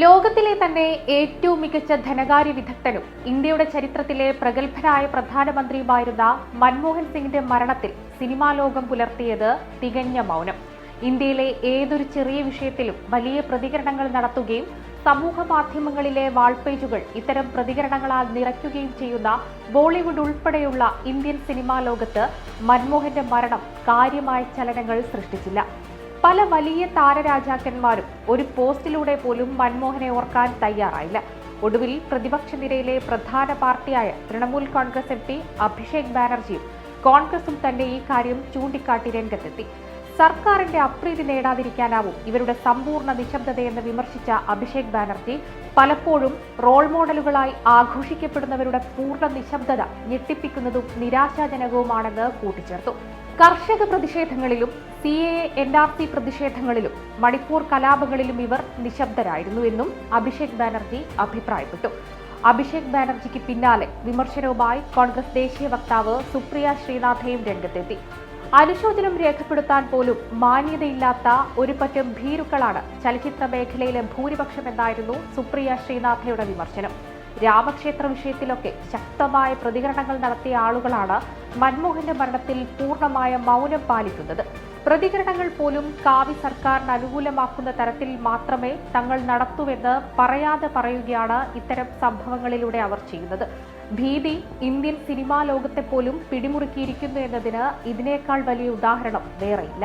ലോകത്തിലെ തന്നെ ഏറ്റവും മികച്ച ധനകാര്യ വിദഗ്ധനും ഇന്ത്യയുടെ ചരിത്രത്തിലെ പ്രഗത്ഭരായ പ്രധാനമന്ത്രിയുമായിരുന്ന മൻമോഹൻ സിംഗിന്റെ മരണത്തിൽ സിനിമാ ലോകം പുലർത്തിയത് തികഞ്ഞ മൗനം. ഇന്ത്യയിലെ ഏതൊരു ചെറിയ വിഷയത്തിലും വലിയ പ്രതികരണങ്ങൾ നടത്തുകയും സമൂഹ മാധ്യമങ്ങളിലെ വാൾപേജുകൾ ഇത്തരം പ്രതികരണങ്ങളാൽ നിറയ്ക്കുകയും ചെയ്യുന്ന ബോളിവുഡ് ഉൾപ്പെടെയുള്ള ഇന്ത്യൻ സിനിമാ ലോകത്ത് മൻമോഹന്റെ മരണം കാര്യമായ ചലനങ്ങൾ സൃഷ്ടിച്ചില്ല. പല വലിയ താരരാജാക്കന്മാരും ഒരു പോസ്റ്റിലൂടെ പോലും മൻമോഹനെ ഓർക്കാൻ തയ്യാറായില്ല. ഒടുവിൽ പ്രതിപക്ഷ നിരയിലെ പ്രധാന പാർട്ടിയായ Trinamool Congress M P Abhishek ബാനർജിയും കോൺഗ്രസും തന്നെ ഈ കാര്യം ചൂണ്ടിക്കാട്ടി രംഗത്തെത്തി. സർക്കാരിന്റെ അപ്രീതി നേടാതിരിക്കാനാവും ഇവരുടെ സമ്പൂർണ നിശബ്ദതയെന്ന് വിമർശിച്ച അഭിഷേക് ബാനർജി പലപ്പോഴും റോൾ മോഡലുകളായി ആഘോഷിക്കപ്പെടുന്നവരുടെ പൂർണ നിശബ്ദത ഞെട്ടിപ്പിക്കുന്നതും നിരാശാജനകവുമാണെന്ന് കൂട്ടിച്ചേർത്തു. കർഷക പ്രതിഷേധങ്ങളിലും C A N R C പ്രതിഷേധങ്ങളിലും Manipur കലാപങ്ങളിലും ഇവർ നിശബ്ദരായിരുന്നുവെന്നും അഭിഷേക് ബാനർജി അഭിപ്രായപ്പെട്ടു. അഭിഷേക് ബാനർജിക്ക് പിന്നാലെ വിമർശനവുമായി കോൺഗ്രസ് ദേശീയ വക്താവ് സുപ്രിയ ശ്രീനാഥയും രംഗത്തെത്തി. അനുശോചനം രേഖപ്പെടുത്താൻ പോലും മാന്യതയില്ലാത്ത ഒരു പറ്റം ഭീരുക്കളാണ് ചലച്ചിത്ര മേഖലയിലെ ഭൂരിപക്ഷം എന്നായിരുന്നു സുപ്രിയ ശ്രീനാഥയുടെ വിമർശനം. രാമക്ഷേത്ര വിഷയത്തിലൊക്കെ ശക്തമായ പ്രതികരണങ്ങൾ നടത്തിയ ആളുകളാണ് മൻമോഹന്റെ മരണത്തിൽ പൂർണമായ മൗനം പാലിക്കുന്നത്. പ്രതികരണങ്ങൾ പോലും കാവി സർക്കാരിന് അനുകൂലമാക്കുന്ന തരത്തിൽ മാത്രമേ തങ്ങൾ നടത്തുവെന്ന് പറയാതെ പറയുകയാണ് ഇത്തരം സംഭവങ്ങളിലൂടെ അവർ ചെയ്യുന്നത്. ഭീതി ഇന്ത്യൻ സിനിമാ ലോകത്തെ പോലും പിടിമുറുക്കിയിരിക്കുന്നു എന്നതിന് ഇതിനേക്കാൾ വലിയ ഉദാഹരണം വേറെയില്ല.